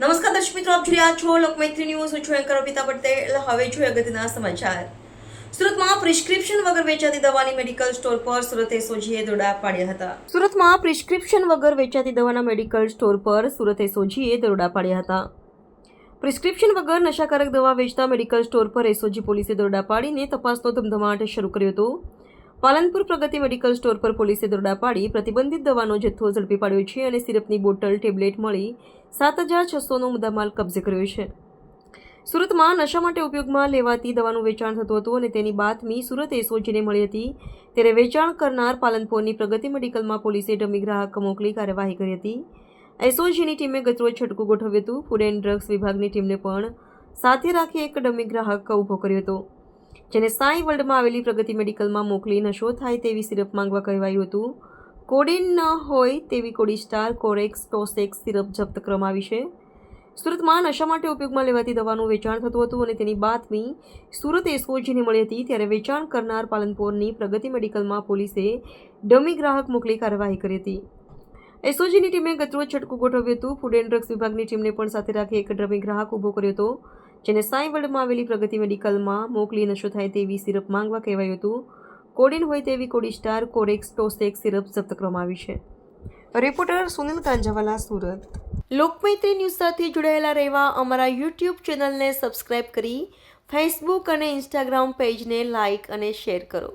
નમસ્કાર દર્શક મિત્રો, આપ જોઈ રહ્યા છો લોકમૈત્રી ન્યૂઝ. હું છું એન્કર અમિતા પટેલ. હવે જોઈએ અગત્યના સમાચાર. સુરતમાં પ્રિસ્ક્રિપ્શન વગર વેચાતી દવાની મેડિકલ સ્ટોર પર સુરત એસઓજીએ દરોડા પાડ્યા હતા. સુરતમાં પ્રિસ્ક્રિપ્શન વગર વેચાતી દવાના મેડિકલ સ્ટોર પર સુરત એસઓજીએ દરોડા પાડ્યા હતા. પ્રિસ્ક્રિપ્શન વગર નશાકારક દવા વેચતા મેડિકલ સ્ટોર પર એસઓજી પોલીસે દરોડા પાડીને તપાસનો ધમધમાટ શરૂ કર્યો હતો. પાલનપુર પ્રગતિ મેડિકલ સ્ટોર પર પોલીસે દરોડા પાડી પ્રતિબંધિત દવાનો જથ્થો ઝડપી પાડ્યો છે અને સિરપની બોટલ, ટેબ્લેટ મળી સાત હજાર છસોનો મુદ્દામાલ કબજે કર્યો છે. સુરતમાં નશા માટે ઉપયોગમાં લેવાતી દવાનું વેચાણ થતું હતું અને તેની બાતમી સુરત એસઓજીને મળી હતી ત્યારે વેચાણ કરનાર પાલનપુરની પ્રગતિ મેડિકલમાં પોલીસે ડમી ગ્રાહક મોકલી કાર્યવાહી કરી હતી. એસઓજીની ટીમે ગતરોજ છટકું ગોઠવ્યું હતું. ફૂડ એન્ડ ડ્રગ્સ વિભાગની ટીમને પણ સાથે રાખી એક ડમી ગ્રાહક ઊભો કર્યો હતો. જેને સાંઈ વર્લ્ડમાં આવેલી પ્રગતિ મેડિકલમાં મોકલી નશો થાય તેવી સિરપ માંગવા કહેવાયું હતું. કોડિન ન હોય તેવી કોડી સ્ટાર કોરેક્સ ટોસેક્સ સિરપ જપ્ત કરવામાં આવી છે. સુરતમાં નશા માટે ઉપયોગમાં લેવાતી દવાનું વેચાણ થતું હતું અને તેની બાતમી સુરત એસઓજીને મળી હતી ત્યારે વેચાણ કરનાર પાલનપુરની પ્રગતિ મેડિકલમાં પોલીસે ડમી ગ્રાહક મોકલી કાર્યવાહી કરી હતી. એસઓજીની ટીમે ગતરોજ છટકું ગોઠવ્યું હતું. ફૂડ એન્ડ ડ્રગ્સ વિભાગની ટીમને પણ સાથે રાખી એક ડમી ગ્રાહક ઊભો કર્યો હતો. જેને સાંઈ વર્લ્ડમાં આવેલી પ્રગતિ મેડિકલમાં મોકલી નશો થાય તેવી સિરપ માંગવા કહેવાયું હતું. કોડિન હોય તેવી કોડી સ્ટાર કોરેક્સ ટોસેક સિરપ જપ્ત કરવામાં આવી છે. રિપોર્ટર સુનિલ કાંજાવાલા સુરત. લોકમૈત્રી ન્યૂઝ સાથે જોડાયેલા રહેવા અમારા યુટ્યુબ ચેનલને સબસ્ક્રાઇબ કરી, ફેસબુક અને ઇન્સ્ટાગ્રામ પેજને લાઇક અને શેર કરો.